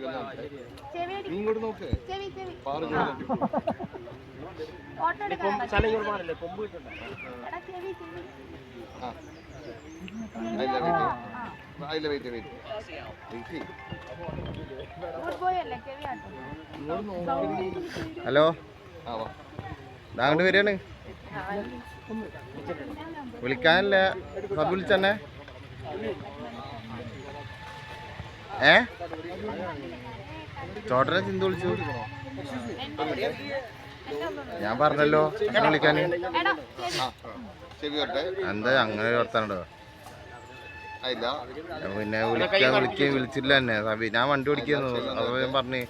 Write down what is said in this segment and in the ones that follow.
നീ ഇങ്ങോട്ട് നോക്ക്. സ്ഥലം ഇങ്ങോട്ട് മാറില്ലേ? കൊമ്പ് അതില്ല വെയിറ്റ്. Wait wait. ഹലോ? ആ വാ. ദാ അങ്ങോട്ട് വരികയാണ്. വിളിക്കാനല്ലേ. സബ് വിളിച്ചെന്നെ ഏ? ചോട്ടനെ ചിന്ത വിളിച്ചു. ഞാൻ പറഞ്ഞല്ലോ വിളിക്കാൻ. എന്താ അങ്ങനെ ഒരു പിന്നെ വിളിക്കാൻ വിളിക്കുകയും വിളിച്ചില്ല തന്നെ സബി ഞാൻ വണ്ടി ഓടിക്കുന്നു. അപ്പോൾ ഞാൻ പറഞ്ഞു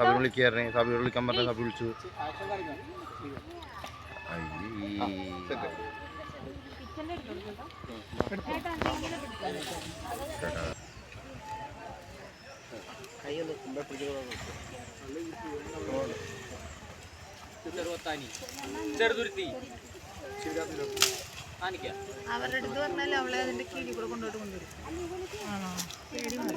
സബി വിളിക്കായിരുന്നു സബി വിളിക്കാൻ പറഞ്ഞു സബി വിളിച്ചു. ആ ചെറുതുരുത്തി. അവരുടെ അടുത്ത് പറഞ്ഞാൽ അവളെ അതിന്റെ കീഴിൽ കൂടെ കൊണ്ടുപോയിട്ട് കൊണ്ടുവരും. ആണോ? പേടി മാറി.